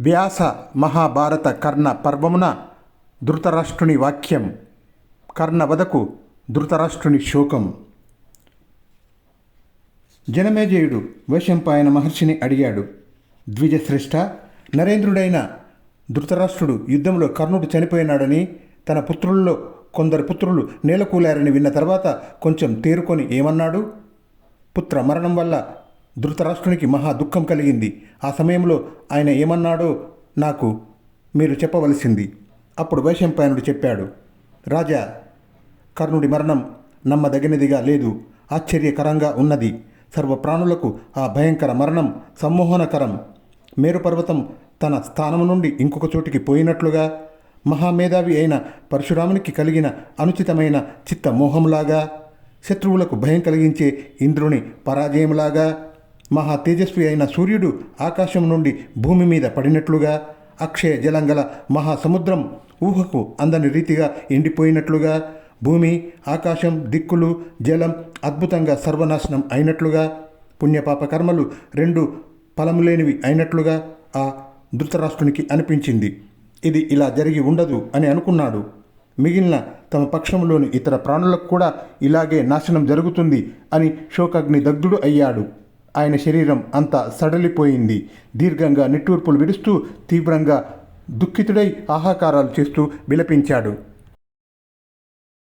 వ్యాస మహాభారత కర్ణ పర్వమున ధృతరాష్ట్రుని వాక్యం. కర్ణ వదకు ధృతరాష్ట్రుని శోకం. జనమేజయుడు వేషంపాయన మహర్షిని అడిగాడు ద్విజశ్రేష్ఠ నరేంద్రుడైన ధృతరాష్ట్రుడు యుద్ధంలో కర్ణుడు చనిపోయినాడని తన పుత్రుల్లో కొందరు పుత్రులు నేలకూలారని విన్న తర్వాత కొంచెం తేరుకొని ఏమన్నాడు? పుత్ర మరణం వల్ల ధృతరాష్ట్రునికి మహా దుఃఖం కలిగింది. ఆ సమయంలో ఆయన ఏమన్నాడో నాకు మీరు చెప్పవలసింది. అప్పుడు వైశంపాయనుడు చెప్పాడు రాజా కర్ణుడి మరణం నమ్మదగినదిగా లేదు. ఆశ్చర్యకరంగా ఉన్నది. సర్వ ప్రాణులకు ఆ భయంకర మరణం సమ్మోహనకరం. మేరుపర్వతం తన స్థానం నుండి ఇంకొక చోటికి పోయినట్లుగా మహామేధావి అయిన పరశురామునికి కలిగిన అనుచితమైన చిత్త మోహంలాగా శత్రువులకు భయం కలిగించే ఇంద్రుని పరాజయంలాగా మహా తేజస్వి అయిన సూర్యుడు ఆకాశం నుండి భూమి మీద పడినట్లుగా అక్షయ జలం గల మహాసముద్రం ఊహకు అందని రీతిగా ఎండిపోయినట్లుగా భూమి ఆకాశం దిక్కులు జలం అద్భుతంగా సర్వనాశనం అయినట్లుగా పుణ్యపాప కర్మలు రెండు ఫలములేనివి అయినట్లుగా ఆ ధృతరాష్ట్రునికి అనిపించింది. ఇది ఇలా జరిగి ఉండదు అని అనుకున్నాడు. మిగిలిన తమ పక్షంలోని ఇతర ప్రాణులకు కూడా ఇలాగే నాశనం జరుగుతుంది అని శోకాగ్ని దగ్ధుడు అయ్యాడు. ఆయన శరీరం అంతా సడలిపోయింది. దీర్ఘంగా నిట్టూర్పులు విడుస్తూ తీవ్రంగా దుఃఖితుడై ఆహాకారాలు చేస్తూ విలపించాడు.